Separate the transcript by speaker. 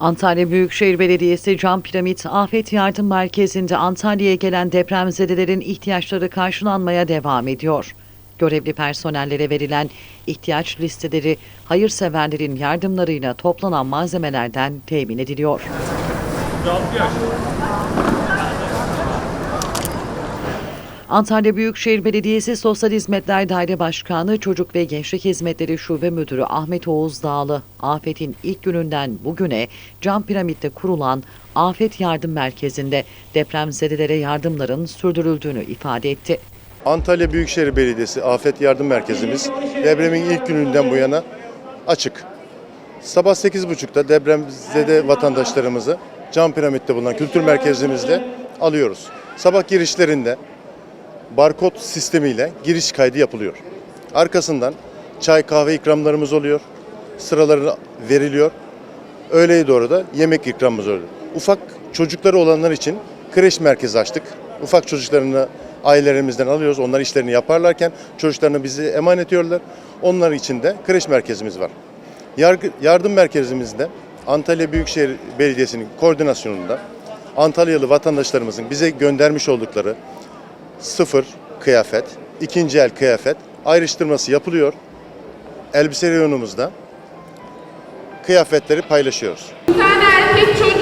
Speaker 1: Antalya Büyükşehir Belediyesi Cam Piramit Afet Yardım Merkezi'nde Antalya'ya gelen depremzedelerin ihtiyaçları karşılanmaya devam ediyor. Görevli personellere verilen ihtiyaç listeleri hayırseverlerin yardımlarıyla toplanan malzemelerden temin ediliyor. Antalya Büyükşehir Belediyesi Sosyal Hizmetler Daire Başkanı Çocuk ve Gençlik Hizmetleri Şube Müdürü Ahmet Oğuz Dağlı, afetin ilk gününden bugüne Cam Piramit'te kurulan Afet Yardım Merkezi'nde depremzedelere yardımların sürdürüldüğünü ifade etti.
Speaker 2: Antalya Büyükşehir Belediyesi Afet Yardım Merkezimiz depremin ilk gününden bu yana açık. Sabah 8.30'da depremzede vatandaşlarımızı Cam Piramit'te bulunan kültür merkezimizde alıyoruz. Sabah girişlerinde barkod sistemiyle giriş kaydı yapılıyor. Arkasından çay kahve ikramlarımız oluyor. Sıraları veriliyor. Öğleye doğru da yemek ikramımız oluyor. Ufak çocukları olanlar için kreş merkezi açtık. Ufak çocuklarını ailelerimizden alıyoruz. Onlar işlerini yaparlarken çocuklarını bize emanet ediyorlar. Onlar için de kreş merkezimiz var. Yargı, yardım merkezimizde Antalya Büyükşehir Belediyesi'nin koordinasyonunda Antalyalı vatandaşlarımızın bize göndermiş oldukları sıfır kıyafet, ikinci el kıyafet ayrıştırması yapılıyor. Elbise reyonumuzda kıyafetleri paylaşıyoruz.
Speaker 3: Bir tane erkek çocuk